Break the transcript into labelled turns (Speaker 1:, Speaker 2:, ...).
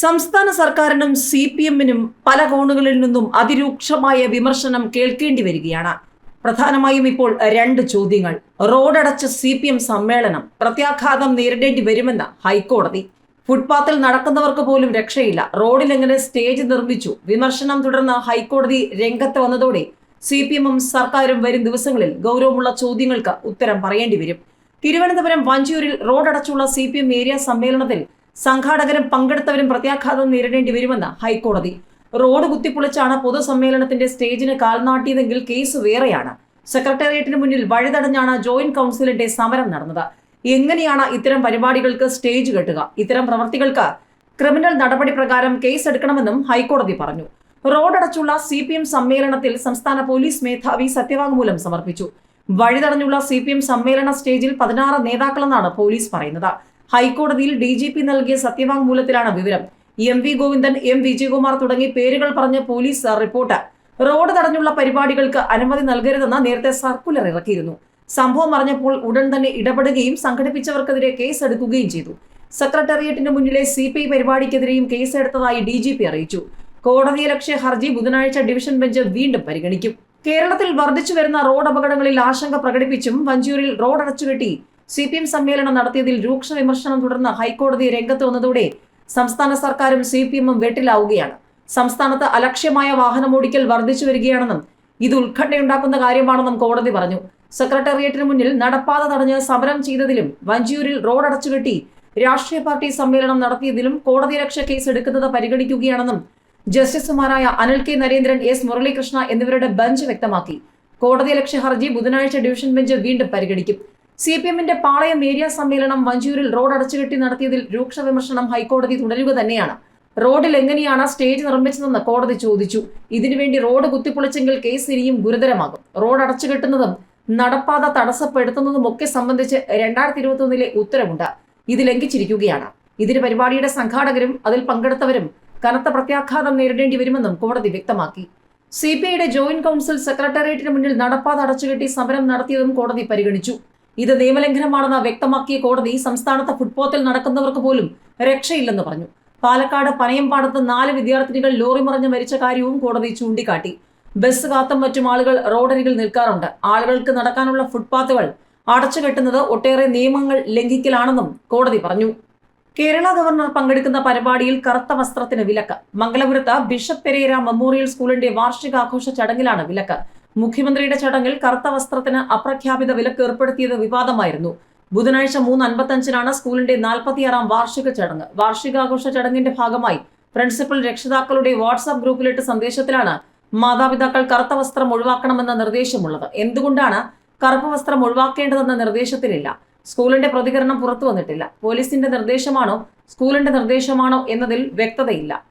Speaker 1: സംസ്ഥാന സർക്കാരിനും C P എമ്മിനും പല കോണുകളിൽ നിന്നും അതിരൂക്ഷമായ വിമർശനം കേൾക്കേണ്ടി വരികയാണ്. പ്രധാനമായും ഇപ്പോൾ രണ്ട് ചോദ്യങ്ങൾ. റോഡടച്ച സി പി എം സമ്മേളനം പ്രത്യാഘാതം നേരിടേണ്ടി വരുമെന്ന് ഹൈക്കോടതി. ഫുട്പാത്തിൽ നടക്കുന്നവർക്ക് പോലും രക്ഷയില്ല. റോഡിൽ എങ്ങനെ സ്റ്റേജ് നിർമ്മിച്ചു? വിമർശനം തുടർന്ന് ഹൈക്കോടതി രംഗത്ത് വന്നതോടെ സി പി എമ്മും സർക്കാരും വരും ദിവസങ്ങളിൽ ഗൗരവമുള്ള ചോദ്യങ്ങൾക്ക് ഉത്തരം പറയേണ്ടി വരും. തിരുവനന്തപുരം വഞ്ചിയൂരിൽ റോഡടച്ചുള്ള സി പി എം ഏരിയ സമ്മേളനത്തിൽ സംഘാടകരും പങ്കെടുത്തവരും പ്രത്യാഘാതം നേരിടേണ്ടി വരുമെന്ന് ഹൈക്കോടതി. റോഡ് കുത്തിപ്പൊളിച്ചാണ് പൊതുസമ്മേളനത്തിന്റെ സ്റ്റേജിന് കാൽനാട്ടിയതെങ്കിൽ കേസ് വേറെയാണ്. സെക്രട്ടേറിയറ്റിന് മുന്നിൽ വഴിതടഞ്ഞാണ് ജോയിന്റ് കൗൺസിലിന്റെ സമരം നടന്നത്. എങ്ങനെയാണ് ഇത്തരം പരിപാടികൾക്ക് സ്റ്റേജ് കെട്ടുക? ഇത്തരം പ്രവർത്തികൾക്ക് ക്രിമിനൽ നടപടി പ്രകാരം കേസ് എടുക്കണമെന്നും ഹൈക്കോടതി പറഞ്ഞു. റോഡടച്ചുള്ള സി പി എം സമ്മേളനത്തിൽ സംസ്ഥാന പോലീസ് മേധാവി സത്യവാങ്മൂലം സമർപ്പിച്ചു. വഴിതടഞ്ഞുള്ള സി പി എം സമ്മേളന സ്റ്റേജിൽ പതിനാറ് നേതാക്കളെന്നാണ് പോലീസ് പറയുന്നത്. ഹൈക്കോടതിയിൽ ഡി ജി പി നൽകിയ സത്യവാങ്മൂലത്തിലാണ് വിവരം. M V Govindan M Vijayakumar തുടങ്ങി പേരുകൾ പറഞ്ഞ പോലീസ് റിപ്പോർട്ട്. റോഡ് തടഞ്ഞുള്ള പരിപാടികൾക്ക് അനുമതി നൽകരുതെന്ന് നേരത്തെ സർക്കുലർ ഇറക്കിയിരുന്നു. സംഭവം അറിഞ്ഞപ്പോൾ ഉടൻ തന്നെ ഇടപെടുകയും സംഘടിപ്പിച്ചവർക്കെതിരെ കേസ് എടുക്കുകയും ചെയ്തു. സെക്രട്ടേറിയറ്റിന് മുന്നിലെ സി പി ഐ പരിപാടിക്കെതിരെയും കേസെടുത്തതായി ഡി ജി പി അറിയിച്ചു കോടതിയലക്ഷ്യ ഹർജി ബുധനാഴ്ച ഡിവിഷൻ ബെഞ്ച് വീണ്ടും പരിഗണിക്കും. കേരളത്തിൽ വർദ്ധിച്ചു വരുന്ന റോഡ് അപകടങ്ങളിൽ ആശങ്ക പ്രകടിപ്പിച്ചും വഞ്ചൂരിൽ റോഡ് അടച്ചുകെട്ടി സി പി എം സമ്മേളനം നടത്തിയതിൽ രൂക്ഷ വിമർശനം തുടർന്ന് ഹൈക്കോടതി രംഗത്ത് വന്നതോടെ സംസ്ഥാന സർക്കാരും സി പി എമ്മും വെട്ടിലാവുകയാണ്. സംസ്ഥാനത്ത് അലക്ഷ്യമായ വാഹനമോടിക്കൽ വർദ്ധിച്ചു വരികയാണെന്നും ഇത് ഉത്കണ്ഠയുണ്ടാക്കുന്ന കാര്യമാണെന്നും കോടതി പറഞ്ഞു. സെക്രട്ടേറിയറ്റിന് മുന്നിൽ നടപ്പാത തടഞ്ഞ് സമരം ചെയ്തതിലും വഞ്ചിയൂരിൽ റോഡ് അടച്ചുകെട്ടി രാഷ്ട്രീയ പാർട്ടി സമ്മേളനം നടത്തിയതിലും കോടതി രക്ഷ കേസ് എടുക്കുന്നത് പരിഗണിക്കുകയാണെന്നും ജസ്റ്റിസുമാരായ അനിൽ കെ നരേന്ദ്രൻ എസ് മുരളീകൃഷ്ണ എന്നിവരുടെ ബെഞ്ച് വ്യക്തമാക്കി. കോടതി ലക്ഷ്യ ഹർജി ബുധനാഴ്ച ഡിവിഷൻ ബെഞ്ച് വീണ്ടും പരിഗണിക്കും. സി പി എമ്മിന്റെ പാളയം ഏരിയ സമ്മേളനം വഞ്ചൂരിൽ റോഡ് അടച്ചുകെട്ടി നടത്തിയതിൽ രൂക്ഷ വിമർശനം ഹൈക്കോടതി തുടരുക തന്നെയാണ്. റോഡിൽ എങ്ങനെയാണ് സ്റ്റേജ് നിർമ്മിച്ചതെന്ന് കോടതി ചോദിച്ചു. ഇതിനുവേണ്ടി റോഡ് കുത്തിപ്പൊളിച്ചെങ്കിൽ കേസ് ഇനിയും ഗുരുതരമാകും. റോഡ് അടച്ചുകെട്ടുന്നതും നടപ്പാത തടസ്സപ്പെടുത്തുന്നതും ഒക്കെ സംബന്ധിച്ച് രണ്ടായിരത്തി ഇരുപത്തി ഒന്നിലെ ഉത്തരവുണ്ട്. ഇത് ലംഘിച്ചിരിക്കുകയാണ്. ഇതിന് പരിപാടിയുടെ സംഘാടകരും അതിൽ പങ്കെടുത്തവരും കനത്ത പ്രത്യാഘാതം നേരിടേണ്ടി വരുമെന്നും കോടതി വ്യക്തമാക്കി. സി പി ഐയുടെ ജോയിന്റ് കൗൺസിൽ സെക്രട്ടേറിയറ്റിന് മുന്നിൽ നടപ്പാത അടച്ചുകെട്ടി സമരം നടത്തിയതും കോടതി പരിഗണിച്ചു. ഇത് നിയമലംഘനമാണെന്ന് വ്യക്തമാക്കിയ കോടതി സംസ്ഥാനത്ത് ഫുട്പോത്തിൽ നടക്കുന്നവർക്ക് പോലും രക്ഷയില്ലെന്ന് പറഞ്ഞു. പാലക്കാട് പനയംപാടത്ത് നാല് വിദ്യാർത്ഥിനികൾ ലോറി മറിഞ്ഞ് മരിച്ച കാര്യവും കോടതി ചൂണ്ടിക്കാട്ടി. ബസ് കാത്തും മറ്റും ആളുകൾ റോഡരികിൽ നിൽക്കാറുണ്ട്. ആളുകൾക്ക് നടക്കാനുള്ള ഫുട്പാത്തുകൾ അടച്ചുകെട്ടുന്നത് ഒട്ടേറെ നിയമങ്ങൾ ലംഘിക്കലാണെന്നും കോടതി പറഞ്ഞു. കേരള ഗവർണർ പങ്കെടുക്കുന്ന പരിപാടിയിൽ കറുത്ത വസ്ത്രത്തിന് വിലക്ക്. മംഗലപുരത്ത് ബിഷപ്പ് പെരേര മെമ്മോറിയൽ സ്കൂളിന്റെ വാർഷികാഘോഷ ചടങ്ങിലാണ് വിലക്ക്. മുഖ്യമന്ത്രിയുടെ ചടങ്ങിൽ കറുത്ത വസ്ത്രത്തിന് അപ്രഖ്യാപിത വിലക്ക് ഏർപ്പെടുത്തിയത് വിവാദമായിരുന്നു. ബുധനാഴ്ച മൂന്ന് അൻപത്തഞ്ചിനാണ് സ്കൂളിന്റെ നാൽപ്പത്തിയാറാം വാർഷിക ചടങ്ങ്. വാർഷികാഘോഷ ചടങ്ങിന്റെ ഭാഗമായി പ്രിൻസിപ്പൽ രക്ഷിതാക്കളുടെ വാട്സാപ്പ് ഗ്രൂപ്പിലിട്ട സന്ദേശത്തിലാണ് മാതാപിതാക്കൾ കറുത്ത വസ്ത്രം ഒഴിവാക്കണമെന്ന നിർദ്ദേശമുള്ളത്. എന്തുകൊണ്ടാണ് കറുപ്പ് വസ്ത്രം ഒഴിവാക്കേണ്ടതെന്ന നിർദ്ദേശത്തിലില്ല? സ്കൂളിന്റെ പ്രതികരണം പുറത്തു വന്നിട്ടില്ല. പോലീസിന്റെ നിർദ്ദേശമാണോ? സ്കൂളിന്റെ നിർദ്ദേശമാണോ എന്നതിൽ വ്യക്തതയില്ല.